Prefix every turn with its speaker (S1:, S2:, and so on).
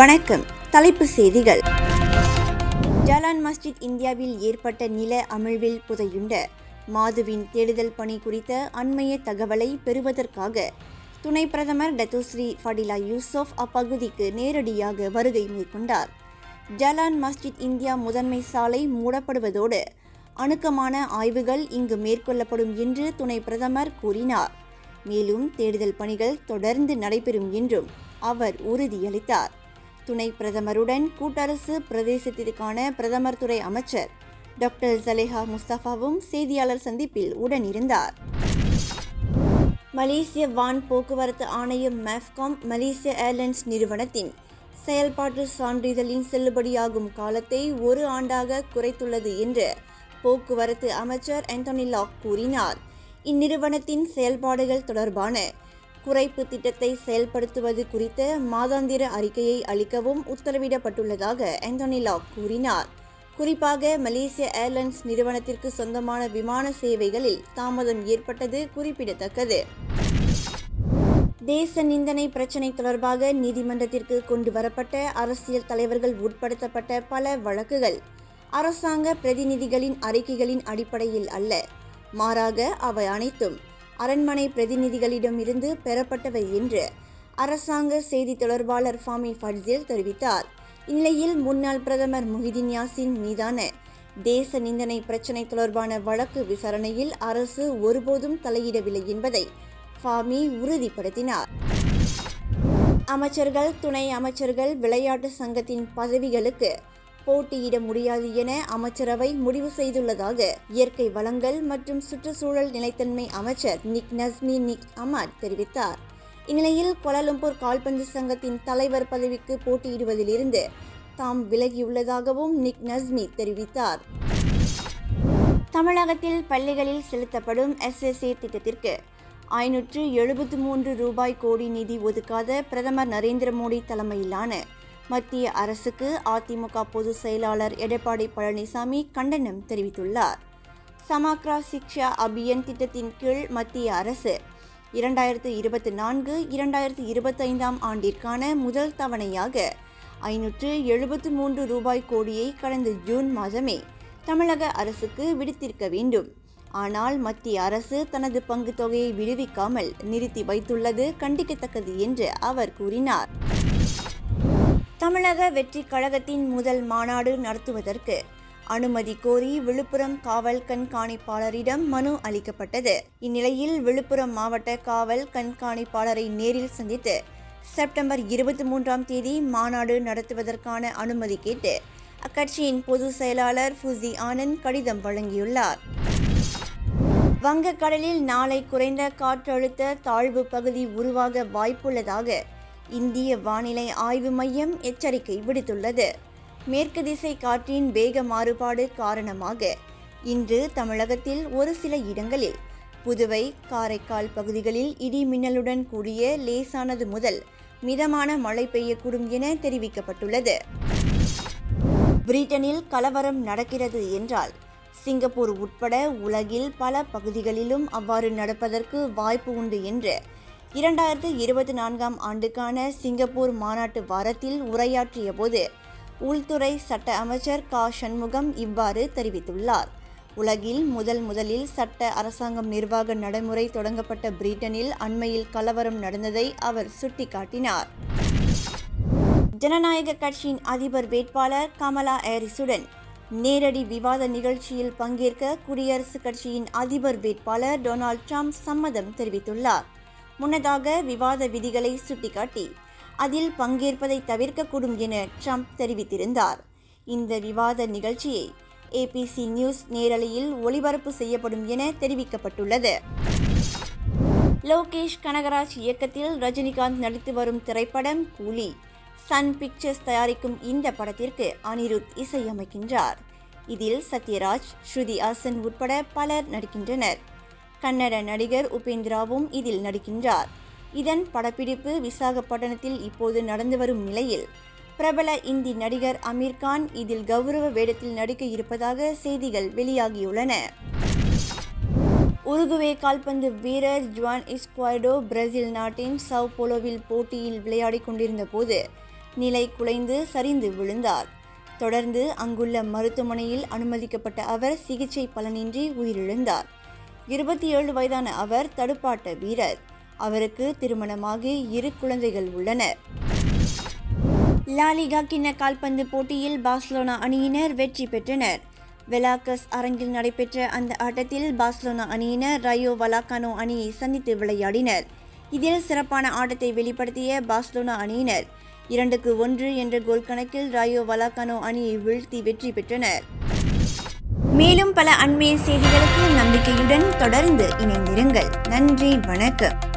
S1: வணக்கம் தலைப்பு செய்திகள் ஜலான் மஸ்ஜித் இந்தியாவில் ஏற்பட்ட நில அமிழ்வில் புதையுண்ட மாதுவின் தேடுதல் பணி குறித்த அண்மைய தகவலை பெறுவதற்காக துணை பிரதமர் டத்துஸ்ரீ ஃபடிலா யூசப் அப்பகுதிக்கு நேரடியாக வருகை மேற்கொண்டார் ஜலான் மஸ்ஜித் இந்தியா முதன்மை சாலை மூடப்படுவதோடு அணுக்கமான ஆய்வுகள் இங்கு மேற்கொள்ளப்படும் என்று துணை பிரதமர் கூறினார் மேலும் தேடுதல் பணிகள் தொடர்ந்து நடைபெறும் என்றும் அவர் உறுதியளித்தார் துணை பிரதமருடன் கூட்டரசு பிரதேசத்திற்கான பிரதமர் துறை அமைச்சர் டாக்டர் ஜலேஹா முஸ்தபாவும் செய்தியாளர் சந்திப்பில் உடனிருந்தார்
S2: மலேசிய வான் போக்குவரத்து ஆணையம் மேஃப்காம் மலேசிய ஏர்லைன்ஸ் நிறுவனத்தின் செயல்பாட்டு சான்றிதழின் செல்லுபடியாகும் காலத்தை ஒரு ஆண்டாக குறைத்துள்ளது என்று போக்குவரத்து அமைச்சர் ஆண்டோனி லாக் கூறினார் இந்நிறுவனத்தின் செயல்பாடுகள் தொடர்பான குறைப்பு திட்டத்தை செயல்படுத்துவது குறித்த மாதாந்திர அறிக்கையை அளிக்கவும் உத்தரவிடப்பட்டுள்ளதாக ஆண்டோனி கூறினார் குறிப்பாக மலேசிய ஏர்லைன்ஸ் நிறுவனத்திற்கு சொந்தமான விமான சேவைகளில் தாமதம் ஏற்பட்டது குறிப்பிடத்தக்கது
S3: தேச நிந்தனை பிரச்சினை தொடர்பாக நீதிமன்றத்திற்கு கொண்டு வரப்பட்ட அரசியல் தலைவர்கள் உட்படுத்தப்பட்ட பல வழக்குகள் அரசாங்க பிரதிநிதிகளின் அறிக்கைகளின் அடிப்படையில் அல்ல மாறாக அவை அனைத்தும் அரண்மனை பிரதிநிதிகளிடமிருந்து பெறப்பட்டவை என்று அரசாங்க செய்தி தொடர்பாளர் ஃபாமி ஃபர்ஜேல் தெரிவித்தார் இந்நிலையில் முன்னாள் பிரதமர் முஹிதீன் யாசின் மீதான தேச நிந்தனை பிரச்சினை தொடர்பான வழக்கு விசாரணையில் அரசு ஒருபோதும் தலையிடவில்லை என்பதை ஃபாமி உறுதிப்படுத்தினார்
S4: அமைச்சர்கள் துணை அமைச்சர்கள் விளையாட்டு சங்கத்தின் பதவிகளுக்கு போட்டியிட முடியாது என அமைச்சரவை முடிவு செய்துள்ளதாக இயற்கை வளங்கள் மற்றும் சுற்றுச்சூழல் நிலைத்தன்மை அமைச்சர் நிக் நஸ்மி நிக் அமர் தெரிவித்தார் இந்நிலையில் கோலாலம்பூர் கால்பந்து சங்கத்தின் தலைவர் பதவிக்கு போட்டியிடுவதிலிருந்து தாம் விலகியுள்ளதாகவும் நிக் நஸ்மி தெரிவித்தார்
S5: தமிழகத்தில் பள்ளிகளில் செலுத்தப்படும் எஸ்எஸ்ஏ திட்டத்திற்கு ஐநூற்று எழுபத்து மூன்று ரூபாய் கோடி நிதி ஒதுக்காத பிரதமர் நரேந்திர மோடி தலைமையிலான மத்திய அரசுக்கு அதிமுக பொதுச் செயலாளர் எடப்பாடி பழனிசாமி கண்டனம் தெரிவித்துள்ளார் சமாக்ரா சிக்ஷா அபியன் திட்டத்தின் கீழ் மத்திய அரசு இரண்டாயிரத்து இருபத்தி நான்கு இரண்டாயிரத்து இருபத்தைந்தாம் ஆண்டிற்கான முதல் தவணையாக ஐநூற்று எழுபத்து மூன்று ரூபாய் கோடியை கடந்த ஜூன் மாதமே தமிழக அரசுக்கு விடுத்திருக்க வேண்டும் ஆனால் மத்திய அரசு தனது பங்கு தொகையை விடுவிக்காமல் நிறுத்தி வைத்துள்ளது கண்டிக்கத்தக்கது என்று அவர் கூறினார்
S6: தமிழக வெற்றி கழகத்தின் முதல் மாநாடு நடத்துவதற்கு அனுமதி கோரி விழுப்புரம் காவல் கண்காணிப்பாளரிடம் மனு அளிக்கப்பட்டது இந்நிலையில் விழுப்புரம் மாவட்ட காவல் கண்காணிப்பாளரை நேரில் சந்தித்து செப்டம்பர் இருபத்தி மூன்றாம் தேதி மாநாடு நடத்துவதற்கான அனுமதி கேட்டு அக்கட்சியின் பொதுச் செயலாளர் ஃபுசி ஆனந்த் கடிதம் வழங்கியுள்ளார்
S7: வங்கக்கடலில் நாளை குறைந்த காற்றழுத்த தாழ்வு பகுதி உருவாக வாய்ப்புள்ளதாக இந்திய வானிலை ஆய்வு மையம் எச்சரிக்கை விடுத்துள்ளது மேற்கு திசை காற்றின் வேக மாறுபாடு காரணமாக இன்று தமிழகத்தில் ஒரு சில இடங்களில் புதுவை காரைக்கால் பகுதிகளில் இடி மின்னலுடன் கூடிய லேசானது முதல் மிதமான மழை பெய்யக்கூடும் என தெரிவிக்கப்பட்டுள்ளது
S8: பிரிட்டனில் கலவரம் நடக்கிறது என்றால் சிங்கப்பூர் உட்பட உலகில் பல பகுதிகளிலும் அவ்வாறு நடப்பதற்கு வாய்ப்பு உண்டு என்று இரண்டாயிரத்து இருபத்தி நான்காம் ஆண்டுக்கான சிங்கப்பூர் மாநாட்டு வாரத்தில் உரையாற்றிய போது உள்துறை சட்ட அமைச்சர் கா சண்முகம் இவ்வாறு தெரிவித்துள்ளார் உலகில் முதல் முதலில் சட்ட அரசாங்கம் நிர்வாக நடைமுறை தொடங்கப்பட்ட பிரிட்டனில் அண்மையில் கலவரம் நடந்ததை அவர் சுட்டிக்காட்டினார்
S9: ஜனநாயக கட்சியின் அதிபர் வேட்பாளர் கமலா ஹாரிஸுடன் நேரடி விவாத நிகழ்ச்சியில் பங்கேற்க குடியரசுக் கட்சியின் அதிபர் வேட்பாளர் டொனால்ட் ட்ரம்ப் சம்மதம் தெரிவித்துள்ளார் முன்னதாக விவாத விதிகளை சுட்டிக்காட்டி அதில் பங்கேற்பதை தவிர்க்கக்கூடும் என ட்ரம்ப் தெரிவித்திருந்தார் இந்த விவாத நிகழ்ச்சியை ஏபிசி நியூஸ் நேரலையில் ஒளிபரப்பு செய்யப்படும் என தெரிவிக்கப்பட்டுள்ளது
S10: லோகேஷ் கனகராஜ் இயக்கத்தில் ரஜினிகாந்த் நடித்து வரும் திரைப்படம் கூலி சன் பிக்சர்ஸ் தயாரிக்கும் இந்த படத்திற்கு அனிருத் இசையமைக்கின்றார் இதில் சத்யராஜ் ஸ்ருதி ஹாசன் உட்பட பலர் நடிக்கின்றனர் கன்னட நடிகர் உபேந்திராவும் இதில் நடிக்கின்றார் இதன் படப்பிடிப்பு விசாகப்பட்டினத்தில் இப்போது நடந்து வரும் நிலையில் பிரபல இந்தி நடிகர் அமீர் கான் இதில் கௌரவ வேடத்தில் நடிக்க இருப்பதாக செய்திகள் வெளியாகியுள்ளன
S11: உருகுவே கால்பந்து வீரர் ஜுவான் இஸ்குவாய்டோ பிரேசில் நாட்டின் சவ் போலோவில் போட்டியில் விளையாடி கொண்டிருந்த போது நிலை குலைந்து சரிந்து விழுந்தார் தொடர்ந்து அங்குள்ள மருத்துவமனையில் அனுமதிக்கப்பட்ட அவர் சிகிச்சை பலனின்றி உயிரிழந்தார் இருபத்தி ஏழு வயதான அவர் தடுப்பாட்ட வீரர் அவருக்கு திருமணமாகி இரு குழந்தைகள் உள்ளனர்
S12: லாலிகா கிண்ண கால்பந்து போட்டியில் பார்சலோனா அணியினர் வெற்றி பெற்றனர் வெலாக்கஸ் அரங்கில் நடைபெற்ற அந்த ஆட்டத்தில் பார்சலோனா அணியினர் ரயோ வலாக்கானோ அணியை சந்தித்து விளையாடினர் இதில் சிறப்பான ஆட்டத்தை வெளிப்படுத்திய பார்சலோனா அணியினர் இரண்டுக்கு ஒன்று என்ற கோல் கணக்கில் ராயோ வலாக்கானோ அணியை வீழ்த்தி வெற்றி பெற்றனர்
S1: மேலும் பல அண்மைய செய்திகளுக்கு நம்பிக்கையுடன் தொடர்ந்து இணைந்திருங்கள் நன்றி வணக்கம்